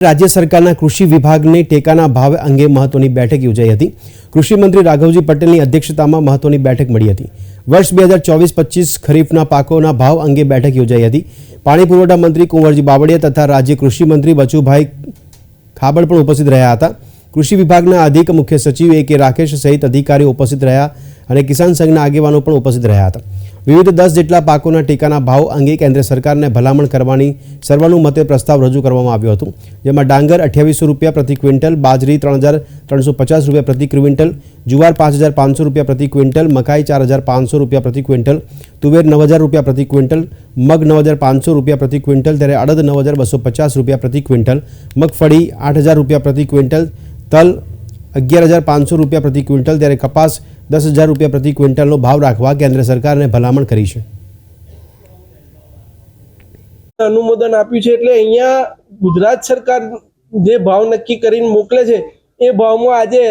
રાજ્ય સરકારના કૃષિ વિભાગને ટેકાના ભાવ અંગે મહત્વની બેઠક યોજાઈ હતી. કૃષિમંત્રી રાઘવજી પટેલની અધ્યક્ષતામાં મહત્વની બેઠક મળી હતી. વર્ષ બે હજાર ચોવીસ પચીસ ખરીફના પાકોના ભાવ અંગે બેઠક યોજાઈ હતી. પાણી પુરવઠા મંત્રી કુંવરજી બાવળિયા તથા રાજ્ય કૃષિ મંત્રી બચુભાઈ ખાબડ પણ ઉપસ્થિત રહ્યા હતા. કૃષિ વિભાગના અધિક મુખ્ય સચિવ એ કે રાકેશ સહિત અધિકારીઓ ઉપસ્થિત રહ્યા અને કિસાન સંઘના આગેવાનો પણ ઉપસ્થિત રહ્યા હતા. વિવિધ દસ જેટલા પાકોના ટેકાના ભાવ અંગે કેન્દ્ર સરકારને ભલામણ કરવાની સર્વાનુમતે પ્રસ્તાવ રજૂ કરવામાં આવ્યો હતો. જેમાં ડાંગર અઠ્યાવીસો રૂપિયા પ્રતિ ક્વિન્ટલ, બાજરી ત્રણ હજાર ત્રણસો પચાસ રૂપિયા પ્રતિ ક્વિન્ટલ, જુવાર પાંચ હજાર પાંચસો રૂપિયા પ્રતિ ક્વિન્ટલ, મકાઈ ચાર હજાર પાંચસો રૂપિયા પ્રતિ ક્વિન્ટલ, તુવેર નવ હજાર રૂપિયા પ્રતિ ક્વિન્ટલ, મગ નવ હજાર પાંચસો રૂપિયા પ્રતિ ક્વિન્ટલ, ત્યારે અડદ નવ હજાર બસો પચાસ રૂપિયા પ્રતિ ક્વિન્ટલ, મગફળી આઠ હજાર રૂપિયા પ્રતિ ક્વિન્ટલ, તલ અગિયાર હજાર પાંચસો રૂપિયા પ્રતિ ક્વિન્ટલ, ત્યારે કપાસ દસ હજાર રૂપિયા પ્રતિ ક્વિન્ટલનો ભાવ રાખવા કેન્દ્ર સરકારને ભલામણ કરી છે. અનુમોદન આપ્યું છે એટલે અહીંયા ગુજરાત સરકાર જે ભાવ નક્કી કરીને મોકલે છે, એ ભાવમાં આજે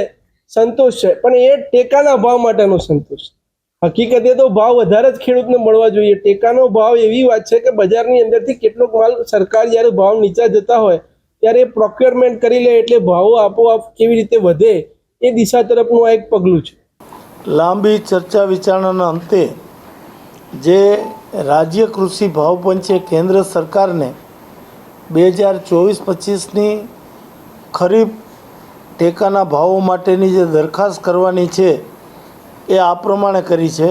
સંતોષ છે. પણ એ ટેકાના ભાવ માટેનો સંતોષ હકીકતે તો ભાવ વધારે જ ખેડૂતને મળવા જોઈએ. ટેકાનો ભાવ એવી વાત છે કે બજારની અંદરથી કેટલોક માલ સરકાર જ્યારે ભાવ નીચા જતા હોય, ત્યારે પ્રોક્યોરમેન્ટ કરી લે એટલે ભાવો આપોઆપ કેવી રીતે વધે, એ દિશા તરફનું આ એક પગલું છે. લાંબી ચર્ચા વિચારણાના અંતે જે રાજ્ય કૃષિ ભાવ પંચે કેન્દ્ર સરકારને બે હજાર ચોવીસ પચીસની ખરીફ ટેકાના ભાવો માટેની જે દરખાસ્ત કરવાની છે એ આ પ્રમાણે કરી છે.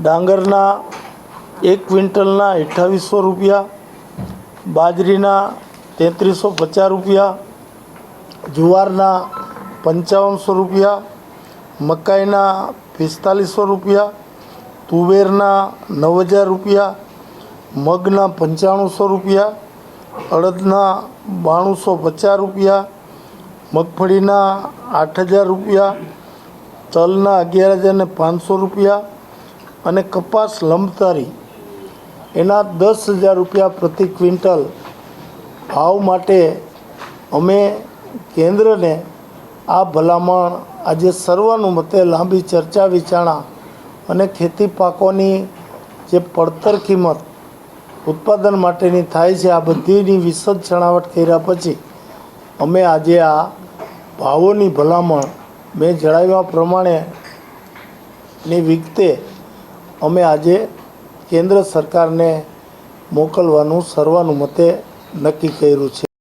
ડાંગરના એક ક્વિન્ટલના અઠ્ઠાવીસો રૂપિયા, બાજરીના તેત્રીસો પચાસ રૂપિયા, જુવારના પંચાવનસો રૂપિયા મકાઈના પિસ્તાલીસો રૂપિયા, તુવેરના નવ હજાર રૂપિયા, મગના પંચાણુંસો રૂપિયા, અડદના બાણુંસો પચાસ રૂપિયા, મગફળીના આઠ હજાર રૂપિયા, તલના અગિયાર હજાર ને પાંચસો રૂપિયા અને કપાસ લંબતારી. એના દસ હજાર રૂપિયા પ્રતિ ક્વિન્ટલ. ભાવ માટે અમે કેન્દ્રને આ ભલામણ આજે સર્વાનુમતે લાંબી ચર્ચા, વિચારણા અને ખેતી પાકોની જે પડતર કિંમત ઉત્પાદન માટેની થાય છે, આ બધીની વિશદ છણાવટ કર્યા પછી અમે આજે આ ભાવોની ભલામણ મેં જણાવ્યા પ્રમાણેની વિગતે અમે આજે કેન્દ્ર સરકારને મોકલવાનું સર્વાનુમતે નક્કી કર્યું છે.